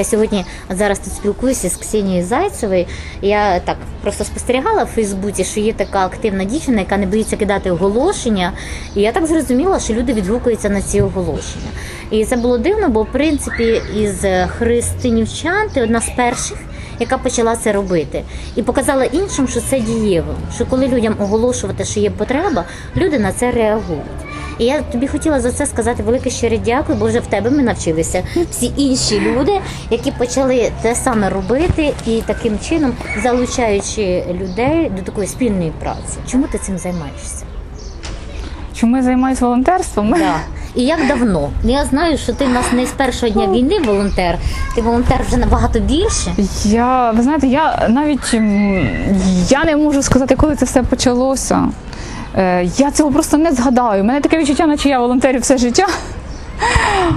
Я сьогодні зараз тут спілкуюся з Ксенією Зайцевою. Я так просто спостерігала в Фейсбуці, що є така активна дівчина, яка не боїться кидати оголошення. І я так зрозуміла, що люди відгукуються на ці оголошення. І це було дивно, бо в принципі із христинівчан ти одна з перших. Яка почала це робити, і показала іншим, що це дієво. Що коли людям оголошувати, що є потреба, люди на це реагують. І я тобі хотіла за це сказати велике щире дякую, бо вже в тебе ми навчилися. Всі інші люди, які почали те саме робити, і таким чином залучаючи людей до такої спільної праці. Чому ти цим займаєшся? Чому я займаюся волонтерством? Да. І як давно? Я знаю, що ти в нас не з першого дня війни волонтер, ти волонтер вже набагато більше. Я, ви знаєте, я навіть я не можу сказати, коли це все почалося. Е, Я цього просто не згадаю. У мене таке відчуття, наче я волонтерю все життя.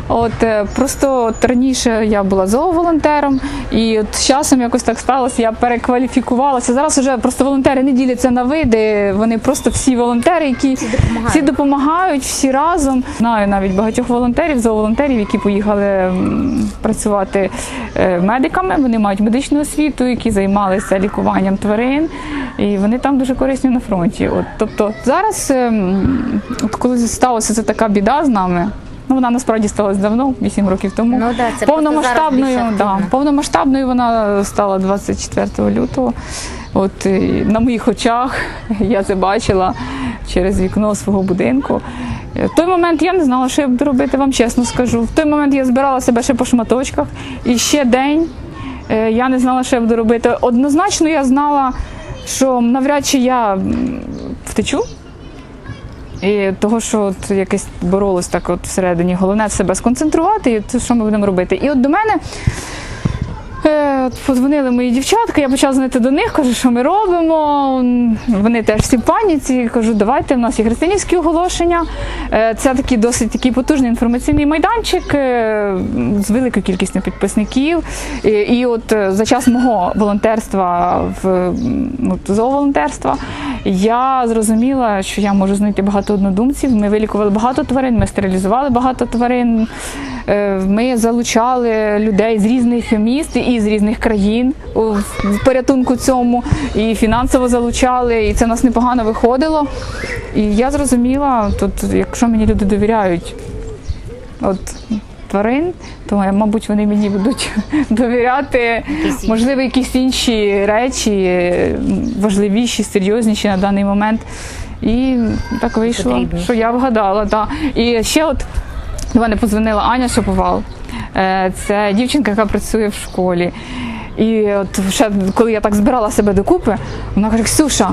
От е, просто от раніше я була зооволонтером, і от з часом якось так сталося, я перекваліфікувалася. Зараз вже просто волонтери не діляться на види. Вони просто всі волонтери, які всі допомагають. всі допомагають всі разом. Знаю навіть багатьох волонтерів, зооволонтерів, які поїхали працювати е, медиками. Вони мають медичну освіту, які займалися лікуванням тварин, і вони там дуже корисні на фронті. От тобто зараз, ем, от коли сталося це така біда з нами. Ну, вона насправді сталася давно, 8 років тому. Ну да, це повномасштабною, да, повномасштабною вона стала 24 лютого. От на моїх очах я це бачила через вікно свого будинку. Е, В той момент я не знала, що я буду робити, вам чесно скажу. В той момент я збирала себе ще по шматочках. І ще день е, я не знала, що я буду робити. Однозначно я знала, що навряд чи я втечу. І того, що от якось боролось так от всередині, головне себе сконцентрувати, і це що ми будемо робити. І от до мене е, подзвонили мої дівчатка, я почала дзвонити до них, кажу, що ми робимо. Вони теж всі в паніці. Кажу, давайте, в нас є християнські оголошення. Е, це такий досить такий потужний інформаційний майданчик е, з великою кількістю підписників. І, і от е, за час мого волонтерства в зооволонтерства я зрозуміла, що я можу знайти багато однодумців. Ми вилікували багато тварин, ми стерилізували багато тварин. Е, Ми залучали людей з різних міст і з різних країн в порятунку цьому, і фінансово залучали, і це нас непогано виходило. І я зрозуміла, тут, якщо мені люди довіряють, от тварин, то мабуть вони мені будуть довіряти, можливо, якісь інші речі, важливіші, серйозніші на даний момент. І так вийшло, що я вгадала. Да. І ще от до мене подзвонила Аня Шаповал. Е, Це дівчинка, яка працює в школі. І от ще коли я так збирала себе докупи, вона каже: Ксюша,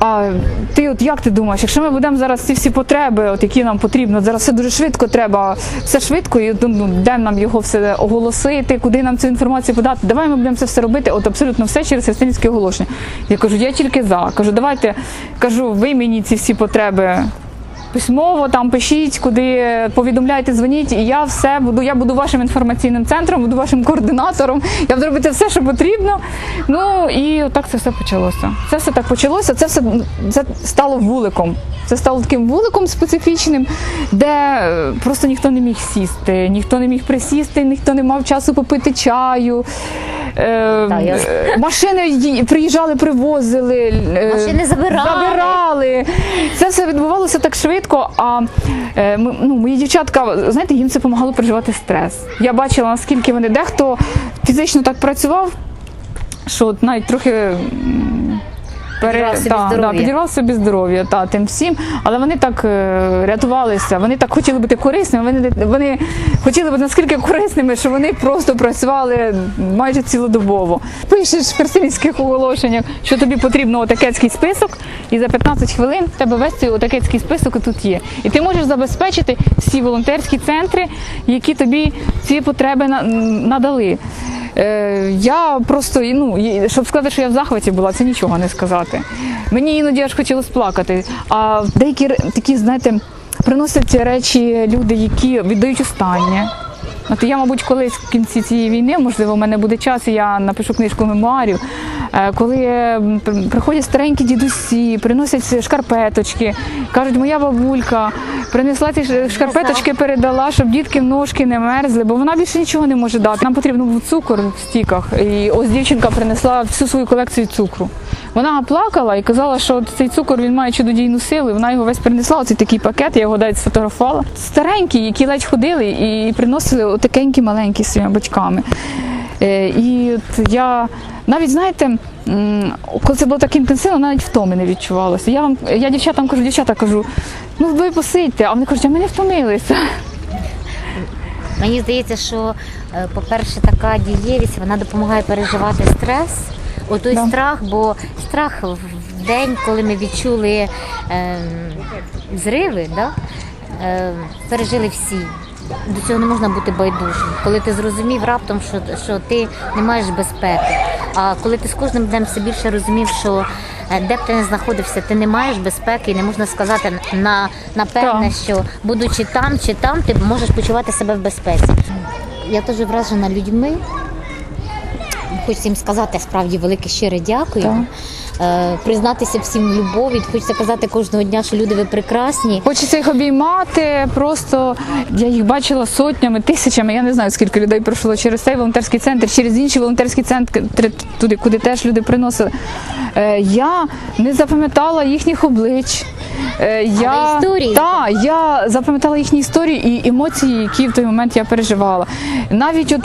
а ти от як ти думаєш, якщо ми будемо зараз ці всі потреби, от які нам потрібно, зараз все дуже швидко треба, все швидко, і ну, де нам його все оголосити, куди нам цю інформацію подати, давай ми будемо це все робити, от абсолютно все через християнське оголошення. Я кажу, я тільки за. Кажу, давайте кажу, ви мені ці всі потреби письмово там пишіть, куди повідомляйте, дзвоніть, і я все буду. Я буду вашим інформаційним центром, буду вашим координатором. Я буду робити все, що потрібно. Ну і так це все почалося. Це все так почалося. Це все це стало вуликом. Це стало таким вуликом специфічним, де е, просто ніхто не міг сісти, ніхто не міг присісти, ніхто не мав часу попити чаю. Е, е, Машини приїжджали, привозили. е, Машини забирали. забирали. Це все відбувалося так швидко. А е, ну, мої дівчатка, знаєте, їм це допомагало переживати стрес. Я бачила, наскільки вони дехто фізично так працював, що навіть трохи. Підірвав собі та, здоров'я. Да, підірвав собі здоров'я та, тим всім, але вони так е, рятувалися, вони так хотіли бути корисними, вони, вони хотіли бути наскільки корисними, що вони просто працювали майже цілодобово. Пишеш в християнських оголошеннях, що тобі потрібно отакецький список, і за 15 хвилин в тебе весь цей отакецький список тут є. І ти можеш забезпечити всі волонтерські центри, які тобі ці потреби на- надали. Е, я просто, ну, щоб сказати, що я в захваті була, це нічого не сказати. Мені іноді аж хотілося плакати. А деякі такі, знаєте, приносять речі люди, які віддають останнє. От я, мабуть, колись в кінці цієї війни, можливо, в мене буде час, і я напишу книжку мемуарів. е, Коли приходять старенькі дідусі, приносять шкарпеточки, кажуть, моя бабулька принесла ці шкарпеточки, передала, щоб дітки ножки не мерзли, бо вона більше нічого не може дати. Нам потрібен був цукор в стіках. І ось дівчинка принесла всю свою колекцію цукру. Вона плакала і казала, що цей цукор він має чудодійну силу. і Вона його весь принесла. Оцей такий пакет, я його навіть сфотографувала. Старенькі, які ледь ходили і приносили отакенькі маленькі своїми батьками. Е, І от я навіть знаєте, коли це було так інтенсивно, навіть втоми не відчувалося. Я вам я дівчатам кажу, дівчата кажу, ну ви посидьте, а вони кажуть, а ми не втомилися. Мені здається, що, е, по-перше, така дієвість вона допомагає переживати стрес. Отой Да. страх, бо страх в день, коли ми відчули е, зриви, да, е, пережили всі. До цього не можна бути байдужим. Коли ти зрозумів раптом, що, що ти не маєш безпеки. А коли ти з кожним днем все більше розумів, що е, де б ти не знаходився, ти не маєш безпеки, і не можна сказати на напевне, Так. що будучи там чи там, ти можеш почувати себе в безпеці. Я теж вражена людьми. Хочеться їм сказати справді велике щире дякую. Е, признатися всім в любові. Хочеться казати кожного дня, що люди ви прекрасні. Хочеться їх обіймати. Просто я їх бачила сотнями, тисячами. Я не знаю, скільки людей пройшло через цей волонтерський центр, через інші волонтерські центри, туди, куди теж люди приносили. Е, я не запам'ятала їхніх облич. Е, я, історії? Та, я запам'ятала їхні історії і емоції, які в той момент я переживала. Навіть от,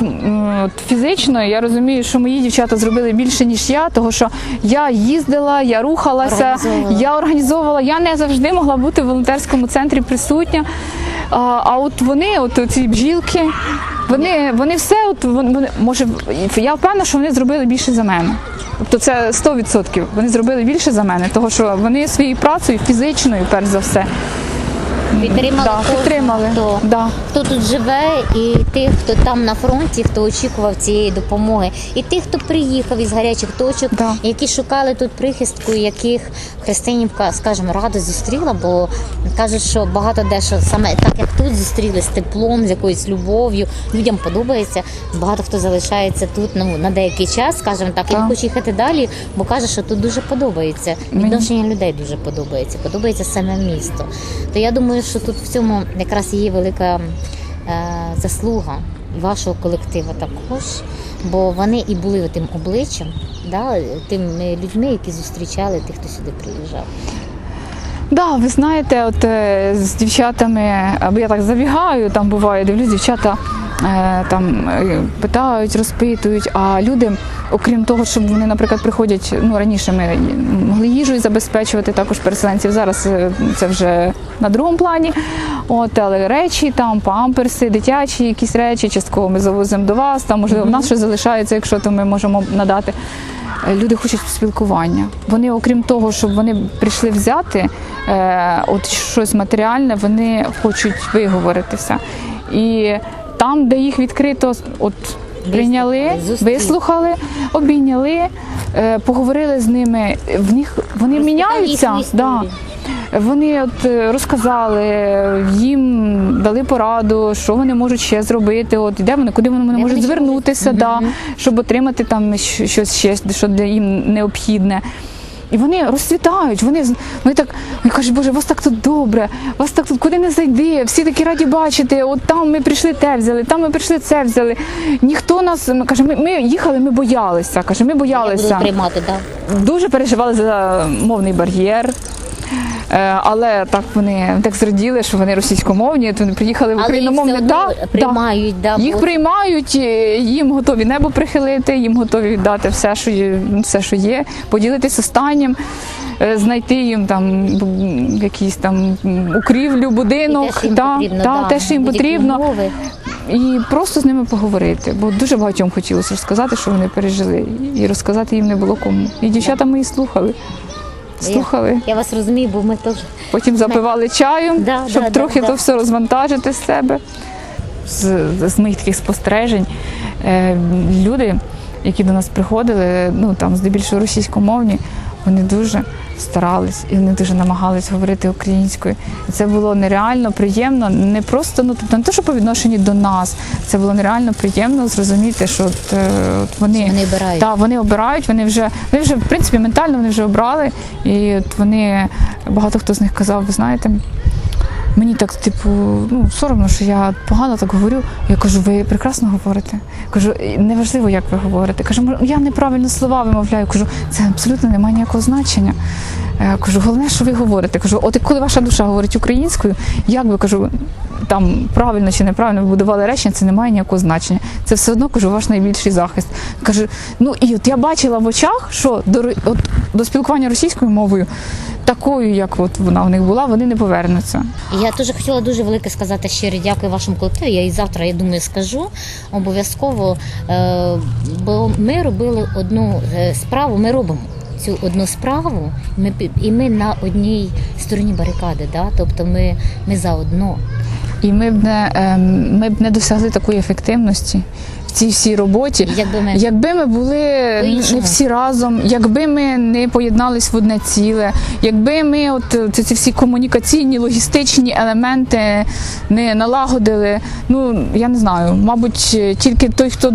от фізично я розумію, що мої дівчата зробили більше, ніж я, тому що я їздила, я рухалася, Організовувала. я організовувала. Я не завжди могла бути в волонтерському центрі присутня. А, а от вони, от ці бжілки, вони, вони все, от вони- може, я впевнена, що вони зробили більше за мене. Тобто це 100%. Вони зробили більше за мене, тому що вони своєю працею, фізичною, перш за все, Підтримали да, кожного, підтримали. хто, Да. хто тут живе, і тих, хто там на фронті, хто очікував цієї допомоги, і тих, хто приїхав із гарячих точок, Да. які шукали тут прихистку, яких Христинівка, скажімо, радо зустріла, бо кажуть, що багато де що саме так, як тут зустріли з теплом, з якоюсь любов'ю, людям подобається. Багато хто залишається тут ну, на деякий час, скажімо так, і не хоче їхати далі, бо каже, що тут дуже подобається. Відношення людей дуже подобається, подобається саме місто. То я думаю, що тут в цьому якраз є велика е, заслуга вашого колективу також, бо вони і були тим обличчям, да, тими людьми, які зустрічали тих, хто сюди приїжджав. Да, ви знаєте, от е, з дівчатами, або я так забігаю, там буває, дивлюсь, дівчата е, там питають, розпитують. А люди, окрім того, щоб вони, наприклад, приходять, ну раніше ми могли їжею забезпечувати також переселенців. Зараз е, це вже на другому плані. От, але речі, там памперси, дитячі якісь речі, частково ми завозимо до вас. Там можливо в нас щось залишається, якщо то ми можемо надати. Е, Люди хочуть спілкування. Вони, окрім того, щоб вони прийшли взяти е, от щось матеріальне, вони хочуть виговоритися. І там, де їх відкрито от, прийняли, вислухали, обійняли, е, поговорили з ними. В них вони міняються. Да. Вони от е, розказали, їм дали пораду, що вони можуть ще зробити, от де вони, куди вони, вони можуть звернутися, да, щоб отримати там щось ще, що для їм необхідне. І вони розцвітають, вони, вони так вони кажуть, Боже, вас так тут добре, вас так тут куди не зайди, всі такі раді бачити. От там ми прийшли те взяли, там ми прийшли це взяли. Ніхто нас ми каже, ми, ми їхали, ми боялися. Каже, ми боялися приймати, да. дуже переживали за мовний бар'єр. Е, Але так вони так зраділи, що вони російськомовні, то вони приїхали в Але їх все одно Да, приймають, да, Їх приймають, е, їм готові небо прихилити, їм готові віддати все, що є, все, що є, поділитися останнім, е, знайти їм там якийсь там укрівлю, будинок, те, та, потрібно, та, да, те, що їм потрібно умови. і просто з ними поговорити, бо дуже багатьом хотілося розказати, що вони пережили, і розказати їм не було кому. І дівчата мої слухали. Слухали, Я, я вас розумію, бо ми теж потім запивали чаєм, Да, щоб да, трохи да, то да. все розвантажити з себе. З, з моїх таких спостережень е, люди, які до нас приходили, ну там здебільшого російськомовні, вони дуже старались і вони дуже намагались говорити українською. І це було нереально приємно, не просто ну тобто не те, що по відношенню до нас. Це було нереально приємно зрозуміти, що от, е, от вони, вони обирають. Та, вони обирають, вони вже вони вже в принципі ментально вони вже обрали. І от вони багато хто з них казав, ви знаєте. Мені так, типу, ну соромно, що я погано так говорю. Я кажу, ви прекрасно говорите. Кажу, «І неважливо, як ви говорите. Кажу, я неправильно слова вимовляю. Кажу, це абсолютно не має ніякого значення. Е, Кажу, головне, що ви говорите. Кажу, от коли ваша душа говорить українською, як ви кажу, там правильно чи неправильно ви будували речення, це не має ніякого значення. Це все одно кажу, ваш найбільший захист. Кажу, ну і от я бачила в очах, що до от, до спілкування російською мовою, такою, як от вона в них була, вони не повернуться. Я дуже хотіла дуже велике сказати щире дякую вашому колективу. Я і завтра, я думаю, скажу обов'язково. Е, Бо ми робили одну е, справу, ми робимо цю одну справу, ми, і ми на одній стороні барикади. Да? Тобто ми, ми заодно. І ми б не ем, ми б не досягли такої ефективності цій всій роботі. Якби ми Якби ми були не всі разом, якби ми не поєднались в одне ціле, якби ми от е, ці, ці всі комунікаційні, логістичні елементи не налагодили, ну я не знаю, мабуть, е, тільки той, хто,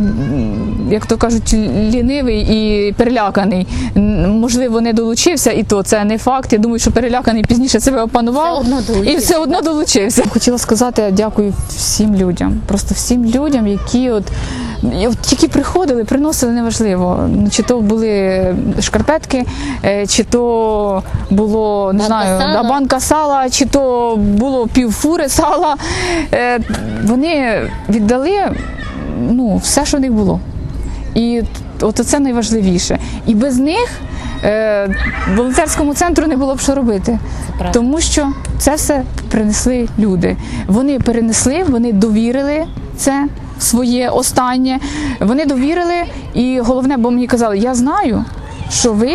як то кажуть, лінивий і переляканий, можливо, не долучився, і то це не факт. Я думаю, що переляканий пізніше себе опанував Все одно і все одно долучився. Хотіла сказати дякую всім людям, просто всім людям, які от. Які приходили, приносили неважливо. Ну, Чи то були шкарпетки, е, чи то було не Банка знаю, сала. банка сала, чи то було півфури сала. Е, Вони віддали ну, все, що в них було. І от це найважливіше. І без них е, волонтерському центру не було б що робити. Тому що це все принесли люди. Вони перенесли, вони довірили це своє останнє. Вони довірили, і головне, бо мені казали, я знаю, що ви.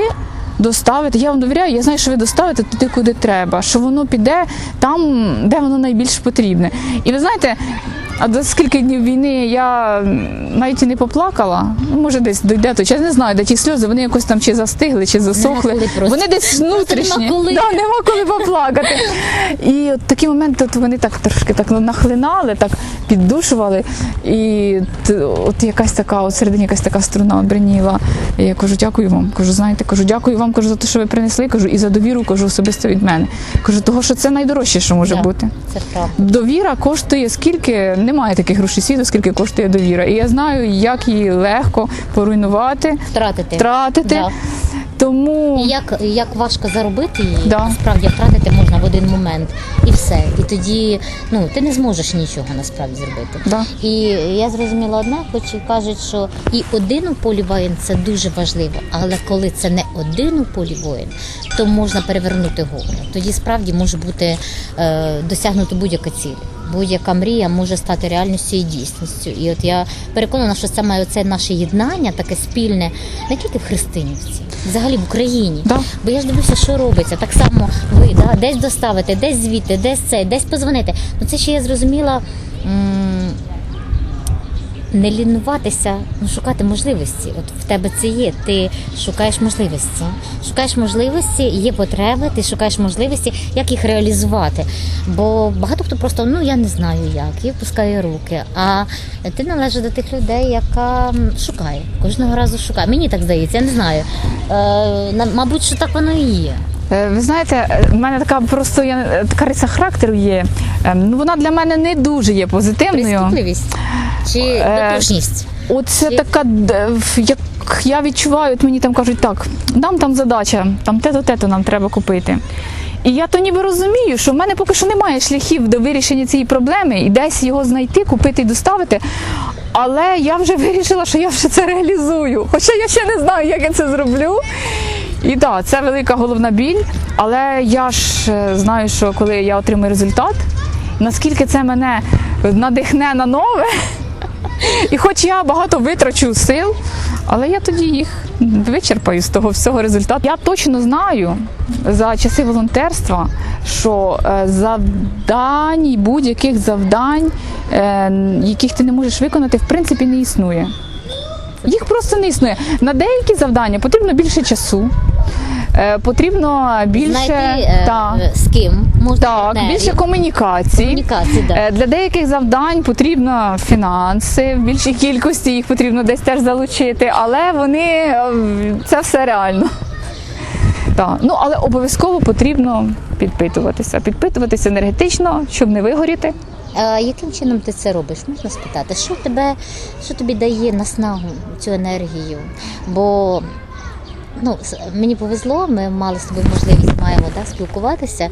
Доставите, я вам довіряю, я знаю, що ви доставите туди, куди треба, що воно піде там, де воно найбільш потрібне. І ви знаєте, а за скільки днів війни я навіть і не поплакала. Ну, може, десь дойде то. Я не знаю, де ті сльози, вони якось там чи застигли, чи засохли. Вони десь внутрішні. нема коли. Да, нема коли поплакати. І от такі моменти от вони так трошки так нахлинали, так піддушували. І от якась така, от середині якась така струна бриніла. І я кажу, дякую вам. Кажу, знаєте, кажу, дякую вам кажу, за те, що ви принесли. Кажу, і за довіру кажу особисто від мене. Кажу, того, що це найдорожче, що може бути. Це правда. Довіра коштує скільки немає таких грошей світу, скільки коштує довіра. І я знаю, як її легко поруйнувати, Втратити. втратити. Да. Тому І як, як важко заробити її, Да. насправді втратити можна в один момент і все. І тоді ну ти не зможеш нічого насправді зробити. Да. І я зрозуміла одне, хоч і кажуть, що і один у полі воїн це дуже важливо, але коли це не один у полі воїн, то можна перевернути голову. Тоді справді може бути е, досягнуто будь-яка ціль. Будь-яка мрія може стати реальністю і дійсністю. І от я переконана, що саме це наше єднання, таке спільне, не тільки в Христинівці, взагалі в Україні. Да. Бо я ж дивлюся, що робиться. Так само ви да, десь доставити, десь звідти, десь це, десь позвонити. Ну це ще я зрозуміла. Не лінуватися, ну шукати можливості. От в тебе це є. Ти шукаєш можливості. Шукаєш можливості, є потреби, ти шукаєш можливості, як їх реалізувати. Бо багато хто просто ну я не знаю як, і пускає руки. А ти належиш до тих людей, яка шукає кожного разу шукає. Мені так здається, я не знаю. Е, мабуть, що так воно і є. Е, Ви знаєте, е, в мене така просто я, е, така риса характеру є. Ем, Ну вона для мене не дуже є позитивною. Прискіпливість чи Е, дотошність. Оце Чи- така, як я відчуваю, от мені там кажуть, так, нам там задача, там те-то, те-то нам треба купити. І я то ніби розумію, що в мене поки що немає шляхів до вирішення цієї проблеми і десь його знайти, купити і доставити. Але я вже вирішила, що я вже це реалізую. Хоча я ще не знаю, як я це зроблю. І так, це велика головна біль. Але я ж е, знаю, що коли я отримую результат, наскільки це мене надихне на нове. І хоч я багато витрачу сил, але я тоді їх вичерпаю з того всього результату. Я точно знаю за часи волонтерства, що е, завдань, будь-яких завдань, е, яких ти не можеш виконати, в принципі, не існує. Їх просто не існує. На деякі завдання потрібно більше часу. Е, Потрібно більше Знайти е, та, з ким можна так, партнерів. більше комунікацій. комунікації. Да. Е, Для деяких завдань потрібно фінанси, в більшій кількості їх потрібно десь теж залучити, але вони це все реально. Так. Ну, але обов'язково потрібно підпитуватися. Підпитуватися енергетично, щоб не вигоріти. А яким чином ти це робиш? Можна спитати, що тебе, що тобі дає наснагу цю енергію? Бо ну, мені повезло, ми мали з тобою можливість маємо да, спілкуватися.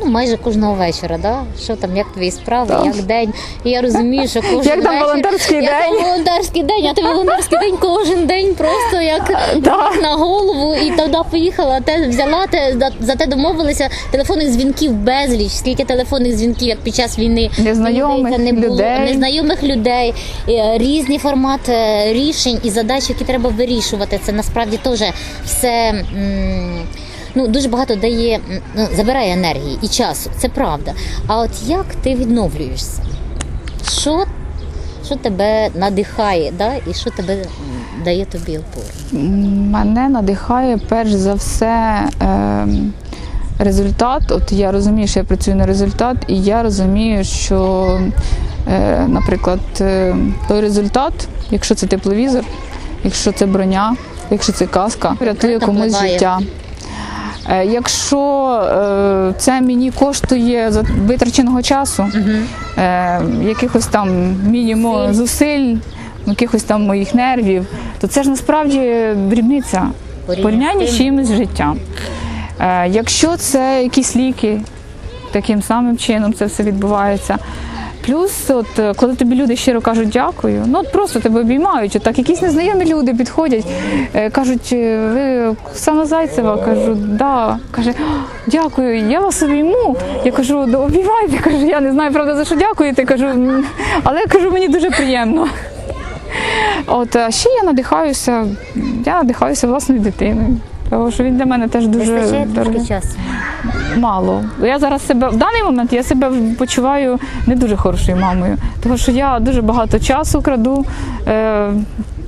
Ну, майже кожного вечора, да? що там, як твої справи, Так. як день. І я розумію, що кожен Як там вечір, волонтерський як день? Там волонтерський день, а ти волонтерський день кожен день просто як Так. на голову. І тоді поїхала, те взяла, те, за- те домовилися. Телефонних дзвінків безліч. Скільки телефонних дзвінків, як під час війни Незнайомих не було. людей. незнайомих людей, е, різні формати е, рішень і задач, які треба вирішувати. Це насправді теж все. м, Ну, дуже багато дає, ну, забирає енергії і часу, це правда. А от як ти відновлюєшся? Що, що тебе надихає, да? і що тебе дає тобі опору? Мене надихає перш за все ем, результат. От я розумію, що я працюю на результат, і я розумію, що, е, наприклад, е, той результат, якщо це тепловізор, якщо це броня, якщо це каска, рятує Конкретно комусь життя. Е, Якщо е, це мені коштує витраченого часу, е, якихось там мінімум зусиль, якихось там моїх нервів, то це ж насправді дрібниця порівнянні з чимось з життя. Е, Якщо це якісь ліки, таким самим чином це все відбувається. Плюс, от е, коли тобі люди щиро кажуть дякую, ну от просто тебе обіймають. Так, якісь незнайомі люди підходять, е, кажуть, е, ви Оксана Зайцева, кажу, да. Каже, дякую, я вас обійму. Я кажу, да обіймайте, кажу, я не знаю, правда, за що дякуєте. Кажу, але кажу, мені дуже приємно. От а ще я надихаюся, я надихаюся власною дитиною. Тому що він для мене теж дуже Вистачає дорогий. трошки часу. Мало. Я зараз себе в даний момент я себе почуваю не дуже хорошою мамою, тому що я дуже багато часу краду е,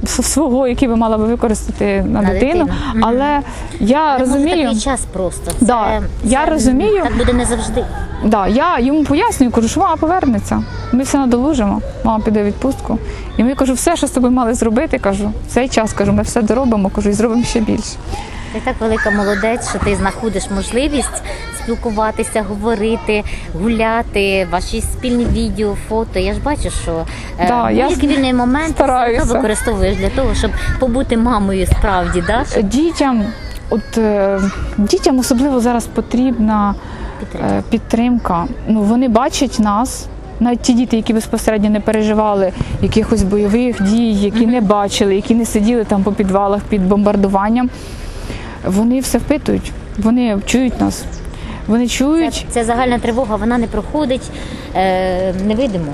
свого, який би мала би використати на, На дитину. дитину. Але я Але, розумію, такий час просто. Це, Да, я це розумію. Так буде не завжди. да, я йому пояснюю, кажу, що мама повернеться. Ми все надолужимо, мама піде в відпустку. І ми кажу, все, що з тобою мали зробити, кажу, в цей час кажу, ми все доробимо, кажу, і зробимо ще більше. Ти так велика молодець, що ти знаходиш можливість спілкуватися, говорити, гуляти, ваші спільні відео, фото. Я ж бачу, що е, Да, я будь-який вільний момент ти використовуєш для того, щоб побути мамою справді, да? Дітям, от е, дітям особливо зараз потрібна Підтримка. е, підтримка. Ну вони бачать нас. Навіть ті діти, які безпосередньо не переживали якихось бойових дій, які не бачили, які не сиділи там по підвалах під бомбардуванням, вони все впитують, вони чують нас. Вони чують, Ця, загальна тривога вона не проходить е, невидимо.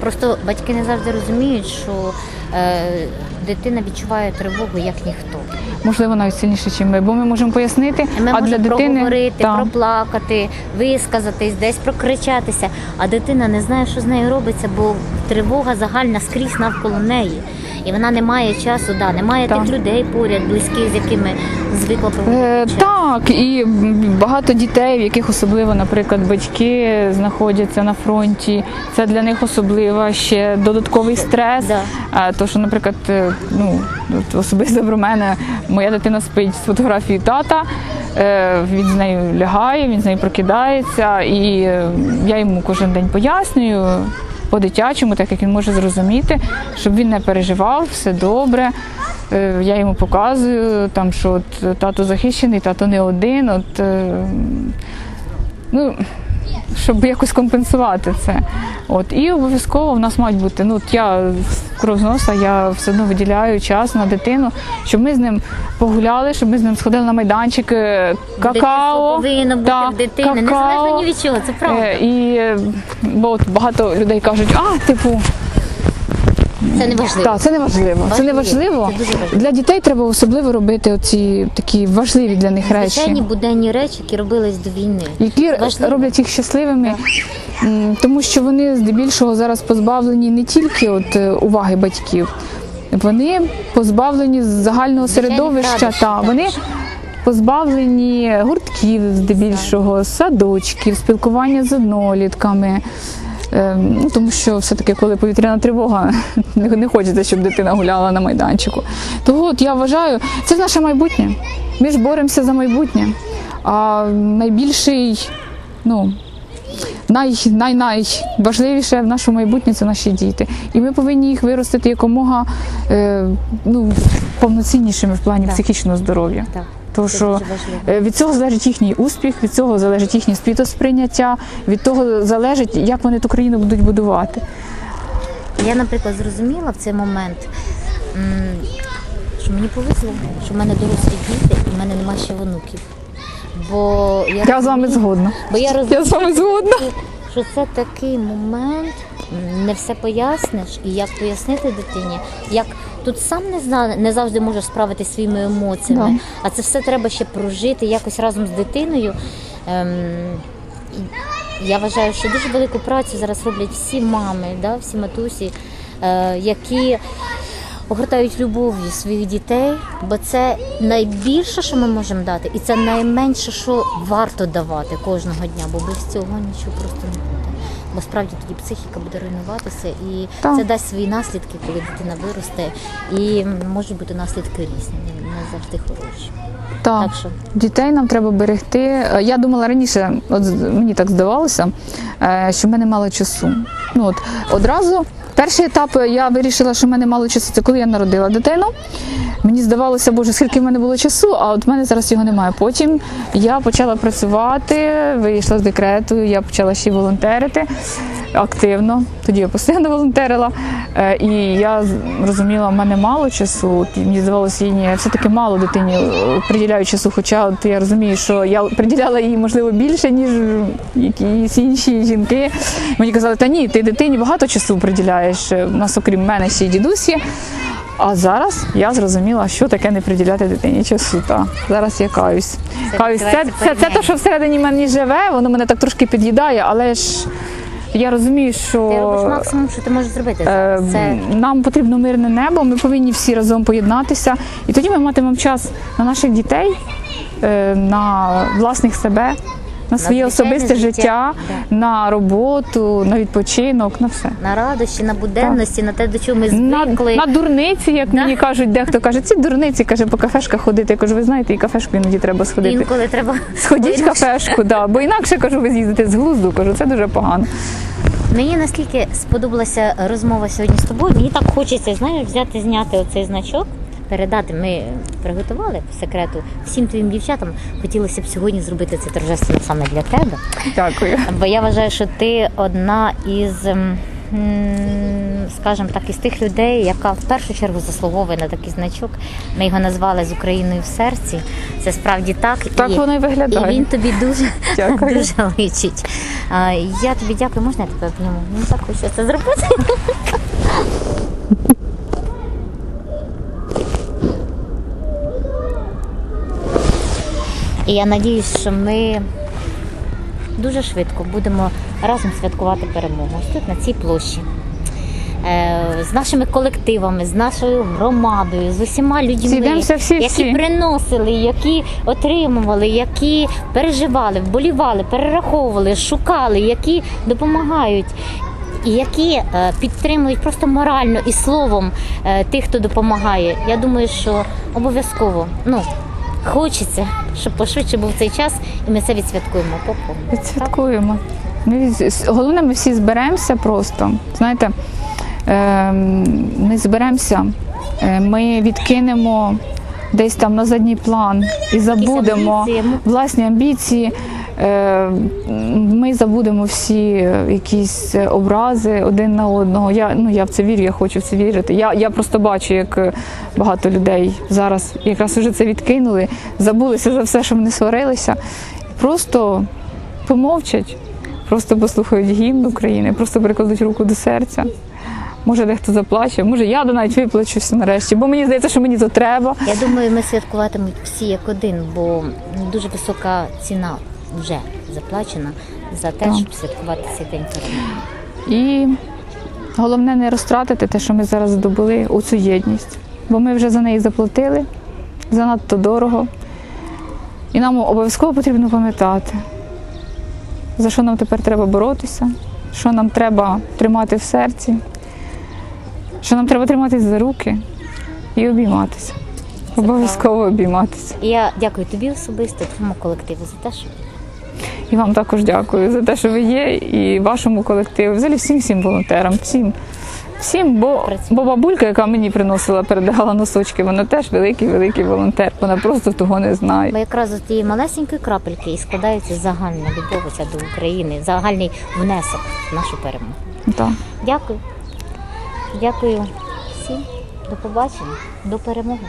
Просто батьки не завжди розуміють, що е, дитина відчуває тривогу як ніхто. можливо, навіть сильніше, ніж ми, бо ми можемо пояснити, Ми а для можемо дитини проговорити, та, проплакати, висказатись, десь прокричатися, а дитина не знає, що з нею робиться, бо тривога загальна скрізь навколо неї. І вона не має часу, да, немає Так. тих людей поряд, близьких, з якими звикла Е, проводити. час. Так, і багато дітей, в яких особливо, наприклад, батьки знаходяться на фронті. Це для них особливо ще додатковий стрес. Да. А, То, що, наприклад, е, ну особисто про мене, моя дитина спить з фотографією тата. е, Він з нею лягає, він з нею прокидається, і е, я йому кожен день пояснюю по-дитячому, так як він може зрозуміти, щоб він не переживав, все добре. Е, Я йому показую, там, що от тато захищений, тато не один. От, ну, щоб якось компенсувати це. От, і обов'язково в нас мають бути. Ну, от я кров з носа, я все одно виділяю час на дитину, щоб ми з ним погуляли, щоб ми з ним сходили на майданчик, е, какао. Повинно бути та, в дитини, какао. незалежно ні від чого, це правда. Е, І бо от багато людей кажуть, а, типу, Це не важливо. так, це не важливо. Це не Важливо. Для дітей треба особливо робити оці такі важливі для них Звичайні речі, буденні речі, які робились до війни. які Важливо. роблять їх щасливими, тому що вони здебільшого зараз позбавлені не тільки от е, уваги батьків, вони позбавлені з загального середовища. Та вони позбавлені гуртків здебільшого, садочків, спілкування з однолітками. Е, Ну, тому що все-таки, коли повітряна тривога, не, хочеться, щоб дитина гуляла на майданчику. Того от я вважаю, це наше майбутнє. Ми ж боремося за майбутнє. А найбільший, ну, най, най, найважливіше в нашому майбутнє це наші діти. І ми повинні їх виростити якомога е, ну, повноціннішими в плані Так. психічного здоров'я. Так, Тому що е, від цього залежить їхній успіх, від цього залежить їхнє світосприйняття, від того залежить, як вони ту країну будуть будувати. Я, наприклад, зрозуміла в цей момент, що мені повезло, що в мене дорослі діти, і в мене немає ще онуків. Бо я, Я з вами згодна. Бо я розумію, Я з вами згодна. що це такий момент, не все поясниш, і як пояснити дитині, як тут сам не зна, не завжди можеш справитися своїми емоціями, Да. а це все треба ще прожити якось разом з дитиною. Ем, я вважаю, що дуже велику працю зараз роблять всі мами, да, всі матусі, е, які огортають любов'ю своїх дітей, бо це найбільше, що ми можемо дати, і це найменше, що варто давати кожного дня, бо без цього нічого просто не буде. Бо справді тоді психіка буде руйнуватися, і Так. це дасть свої наслідки, коли дитина виросте, і можуть бути наслідки різні, не- завжди хороші. Так. Так що Дітей нам треба берегти. Е, Я думала раніше, от мені так здавалося, е, що в мене мало часу. Ну от одразу. Перший етап е, я вирішила, що в мене мало часу. Це коли я народила дитину. Мені здавалося, боже, скільки в мене було часу, а от в мене зараз його немає. Потім я почала працювати, вийшла з декрету, я почала ще волонтерити активно. Тоді я постійно волонтерила. Е, І я розуміла, в мене мало часу. Мені здавалося, я все-таки мало дитині е, приділяю часу. Хоча от я розумію, що я приділяла їй можливо більше, ніж якісь інші жінки. Мені казали, та ні, ти дитині багато часу приділяєш. Е, У нас, окрім мене, ще й дідусь є. А зараз я зрозуміла, що таке не приділяти дитині часу. Та зараз я каюсь. Це каюсь. Це, це, це те, що всередині мене живе, воно мене так трошки під'їдає, але ж я розумію, що ти робиш максимум, що ти можеш зробити е, зараз. Це нам потрібно мирне небо, ми повинні всі разом поєднатися. І тоді ми матимемо час на наших дітей, е, на власних себе, на своє особисте життя. життя, на роботу, на відпочинок, на все. на радощі, на буденності, на те, до чого ми На, звикли. на дурниці, як мені кажуть, дехто каже, ці дурниці каже, по кафешках ходити. Я кажу, ви знаєте, і кафешку іноді треба сходити. Інколи треба Сходіть в кафешку, да, бо інакше кажу, ви з'їздите з глузду, кажу, це дуже погано. Мені наскільки сподобалася розмова сьогодні з тобою. Мені так хочеться знаєш, взяти, зняти оцей значок, передати. Ми приготували по секрету всім твоїм дівчатам. Хотілося б сьогодні зробити це торжественно саме для тебе. Дякую. Бо я вважаю, що ти одна із, м, м, скажімо так, із тих людей, яка в першу чергу заслуговує на такий значок. Ми його назвали з Україною в серці. Це справді так. Так воно і виглядає. І він тобі дуже, Дякую. дуже личить. Я тобі дякую, можна я тебе обніму? Мені так хочеться це зробити. І я надіюсь, що ми дуже швидко будемо разом святкувати перемогу ось тут, на цій площі. Е, З нашими колективами, з нашою громадою, з усіма людьми, всі, які приносили, які отримували, які переживали, вболівали, перераховували, шукали, які допомагають. І які е, підтримують просто морально і словом е, тих, хто допомагає. Я думаю, що обов'язково ну, хочеться, щоб пошвидше був цей час, і ми це відсвяткуємо по повному. Відсвяткуємо. Ми. Головне, ми всі зберемося просто. Знаєте, ем, ми зберемося, е, ми відкинемо десь там на задній план і забудемо амбіції, власні амбіції. Е, Ми забудемо всі е, якісь е, образи один на одного. Я, ну, я в це вірю, я хочу в це вірити. Я, я просто бачу, як багато людей зараз якраз вже це відкинули, забулися за все, що вони сварилися. Просто помовчать, просто послухають гімн України, просто прикладуть руку до серця. Може, дехто заплаче, може я до навіть виплачуся нарешті, бо мені здається, що мені то треба. Я думаю, ми святкуватимуть всі як один, бо дуже висока ціна вже заплачена за те, Так. щоб святкувати цей день перемоги. І головне не розтратити те, що ми зараз здобули, оцю єдність. Бо ми вже за неї заплатили занадто дорого. І нам обов'язково потрібно пам'ятати, за що нам тепер треба боротися, що нам треба тримати в серці, що нам треба триматись за руки і обійматися. Обов'язково обійматися. Я дякую тобі особисто, твоєму колективу за те, що І вам також дякую за те, що ви є, і вашому колективу, взагалі всім всім волонтерам, всім. Всім, бо, бо бабулька, яка мені приносила, передавала носочки, вона теж великий великий волонтер. Вона просто того не знає. Бо якраз з тієї малесенької крапельки і складається загальна любов до України, загальний внесок в нашу перемогу. Так. Дякую. Дякую всім. До побачення, до перемоги.